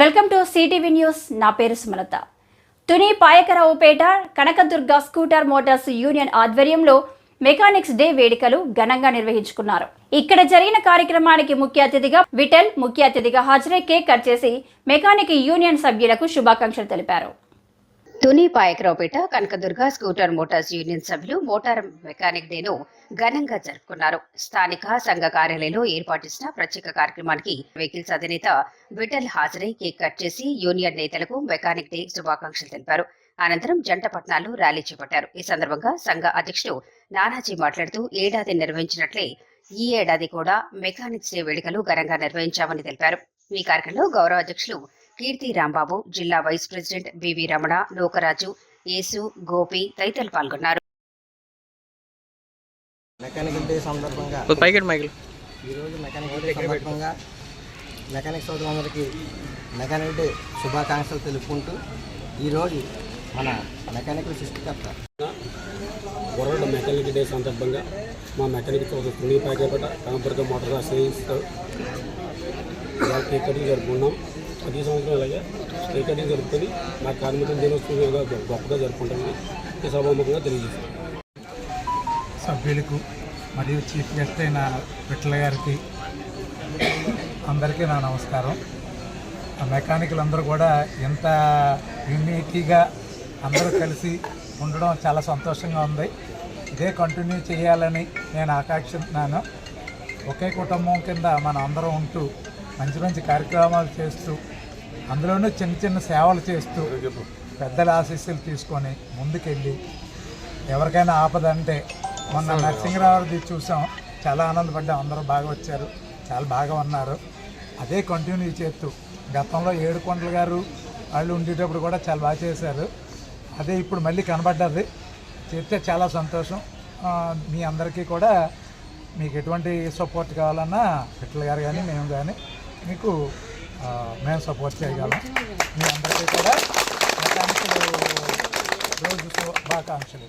Welcome to CTV news. నా పేరు Sumalatha. Tuni Payakaraopeta Kanakadurga scooter motors union ఆధ్వర్యంలో mechanics day వేడుకలు ఘనంగా నిర్వహించుకున్నారు. ఇక్కడ జరిగిన కార్యక్రమానికి ముఖ్య అతిథిగా విఠల్ ముఖ్య అతిథిగా హాజరై కేక్ కట్ చేసి మెకానిక్ యూనియన్ సభ్యులకు శుభాకాంక్షలు తెలిపారు. Tuni Payakaraopeta Kanakadurga scooter motors union సభ్యులు మోటార్ మెకానిక్ డేను ఘనంగా జరుపుకున్నారు. స్థానిక సంఘ కార్యాలయంలో ఏర్పాటు చేసిన ప్రత్యేక కార్యక్రమానికి వెహికల్స్ అధినేత విఠల్ హాజరై కేక్ కట్ చేసి యూనియన్ నేతలకు మెకానిక్ డే శుభాకాంక్షలు తెలిపారు. అనంతరం జంట పట్నాలు ర్యాలీ చేపట్టారు. ఈ సందర్భంగా సంఘ అధ్యక్షుడు నానాజీ మాట్లాడుతూ ఏడాది నిర్వహించినట్లే ఈ ఏడాది కూడా మెకానిక్స్ డే వేడుకలు ఘనంగా నిర్వహించామని తెలిపారు. ఈ కార్యక్రమంలో గౌరవ అధ్యక్షులు కీర్తి రాంబాబు జిల్లా vice president B V Ramana Lokaraju Yesu Gopi తదితరులు పాల్గొన్నారు. మెకానికల్ డే సందర్భంగా ఈరోజు మెకానికల్ డే సందర్భంగా మెకానిక్ సోదరులందరికీ మెకానికల్ డే శుభాకాంక్షలు తెలుపుకుంటూ ఈరోజు మన మెకానికల్ సృష్టికర్త. వరల్డ్ మెకానిక్ డే సందర్భంగా మా మెకానిక్ చౌదరి తుని ప్యాకేపట కనపర్గ మోటార్ కేక్ కటింగ్ జరుపుకున్నాం. ప్రతి సంవత్సరం అలాగే కేక్ జరుపుకొని మా కార్మికుల దినోత్సవంగా గొప్పగా జరుపుకుంటామని ఈ సభాముఖంగా తెలియజేస్తాం సభ్యులకు మరియు చీఫ్ గెస్ట్ అయిన విఠల గారికి అందరికీ నా నమస్కారం. ఆ మెకానికల్ అందరూ కూడా ఎంత యూనిటీగా అందరూ కలిసి ఉండడం చాలా సంతోషంగా ఉంది. ఇదే కంటిన్యూ చేయాలని నేను ఆకాంక్షిస్తున్నాను. ఒకే కుటుంబం కింద మనం అందరం ఉంటూ మంచి మంచి కార్యక్రమాలు చేస్తూ అందులోనూ చిన్న చిన్న సేవలు చేస్తూ పెద్దల ఆశీస్సులు తీసుకొని ముందుకెళ్ళి ఎవరికైనా ఆపద అంటే మొన్న నరసింహరావుది చూసాం. చాలా ఆనందపడ్డాం. అందరూ బాగా వచ్చారు. చాలా బాగా ఉన్నారు. అదే కంటిన్యూ చేస్తూ గతంలో ఏడుకొండల గారు వాళ్ళు ఉండేటప్పుడు కూడా చాలా బాగా చేశారు. అదే ఇప్పుడు మళ్ళీ కనబడ్డది. చేస్తే చాలా సంతోషం. మీ అందరికీ కూడా మీకు ఎటువంటి సపోర్ట్ కావాలన్నా పిట్టల గారు కానీ మేము కానీ మీకు మేము సపోర్ట్ చేయగలం. మీ అందరికీ కూడా మెకానికల్ రోజు శుభాకాంక్షలు.